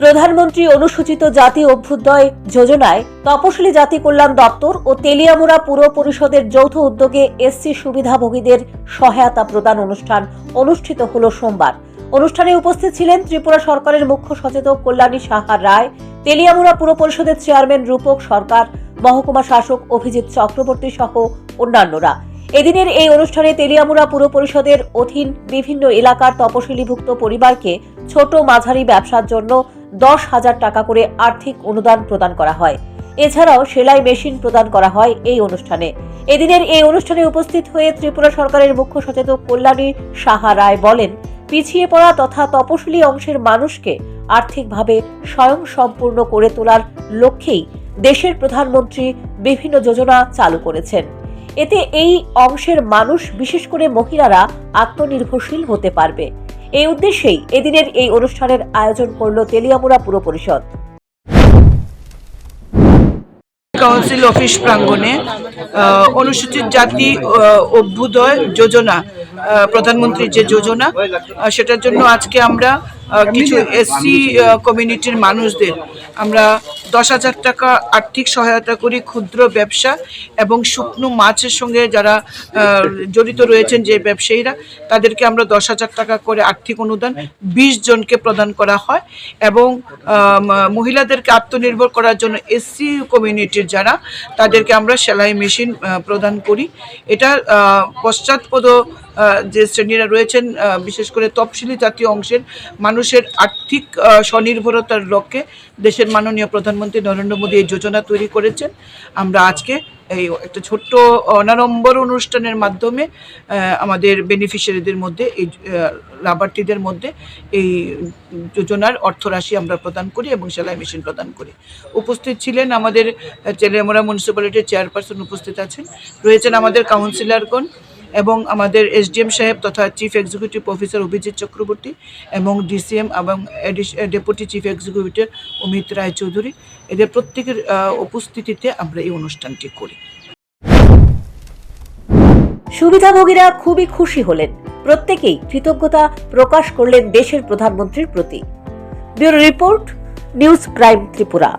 প্রধানমন্ত্রী অনুসূচিত জাতি অভ্যুদয় যোজনায় তপশিলি জাতি কল্যাণ দপ্তর ও তেলিয়ামুড়া পুর পরিষদের যৌথ উদ্যোগে এসসি সুবিধাভোগীদের সহায়তা প্রদান অনুষ্ঠান অনুষ্ঠিত হল সোমবার। অনুষ্ঠানে উপস্থিত ছিলেন ত্রিপুরা সরকারের মুখ্য সচেতক কল্যাণী সাহা রায়, তেলিয়ামুড়া পুর পরিষদের চেয়ারম্যান রূপক সরকার, মহকুমা শাসক অভিজিৎ চক্রবর্তী সহ অন্যান্যরা। এদিনের এই অনুষ্ঠানে তেলিয়ামুড়া পুর পরিষদের অধীন বিভিন্ন এলাকার তপশিলিভুক্ত পরিবারকে ছোট মাঝারি ব্যবসার জন্য দশ হাজার টাকা করে আর্থিক অনুদান প্রদান করা হয়। এছাড়াও সেলাই মেশিন প্রদান করা হয় এই অনুষ্ঠানে। এদিনের এই অনুষ্ঠানে উপস্থিত হয়ে ত্রিপুরা সরকারের মুখ্য সচেতক কল্যাণী সাহা রায় বলেন, পিছিয়ে পড়া তথা তপশিলি অংশের মানুষকে আর্থিকভাবে স্বয়ংসম্পূর্ণ করে তোলার লক্ষ্যেই দেশের প্রধানমন্ত্রী বিভিন্ন যোজনা চালু করেছেন। এতে এই অংশের মানুষ, বিশেষ করে মহিলারা, আত্মনির্ভরশীল হতে পারবে। এই উদ্দেশ্যেই এদিনের এই অনুষ্ঠানের আয়োজন করল তেলিয়ামুড়া পুর পরিষদ। কাউন্সিল অফিস প্রাঙ্গণে অনুসূচিত জাতি অভ্যুদয় যোজনা প্রধানমন্ত্রীর যে যোজনা সেটার জন্য আজকে আমরা কিছু এসসি কমিউনিটির মানুষদের আমরা দশ হাজার টাকা আর্থিক সহায়তা করি ক্ষুদ্র ব্যবসা এবং শুকনো মাছের সঙ্গে যারা জড়িত রয়েছেন যে ব্যবসায়ীরা, তাদেরকে আমরা দশ হাজার টাকা করে আর্থিক অনুদান বিশ জনকে প্রদান করা হয় এবং মহিলাদেরকে আত্মনির্ভর করার জন্য এসসি কমিউনিটির যারা, তাদেরকে আমরা সেলাই মেশিন প্রদান করি। এটা পশ্চাৎপদ যে শ্রেণীরা রয়েছেন বিশেষ করে তফসিলি জাতীয় অংশের মানুষের আর্থিক স্বনির্ভরতার লক্ষ্যে দেশের মাননীয় প্রধানমন্ত্রী নরেন্দ্র মোদী এই যোজনা তৈরি করেছেন। আমরা আজকে এই একটা ছোট্ট অনাড়ম্বর অনুষ্ঠানের মাধ্যমে আমাদের বেনিফিশিয়ারিদের মধ্যে, এই লাভার্থীদের মধ্যে এই যোজনার অর্থরাশি আমরা প্রদান করি এবং সেলাই মেশিন প্রদান করি। উপস্থিত ছিলেন আমাদের চেলেমরা মিউনিসিপ্যালিটির চেয়ারপারসন উপস্থিত আছেন। রয়েছেন আমাদের কাউন্সিলরগণ এবং আমাদের এসডিএম সাহেব তথা chief executive officer Abhijit Chakraborty এবং ডিসিএম এবং deputy chief executive Amit Roychowdhury. এদের প্রত্যেকের উপস্থিতিতে আমরা এই অনুষ্ঠানটি করি। সুবিধাভোগীরা খুবই খুশি হলেন। প্রত্যেকেই কৃতজ্ঞতা প্রকাশ করলেন দেশের প্রধানমন্ত্রীর প্রতি। Bureau report, news prime Tripura.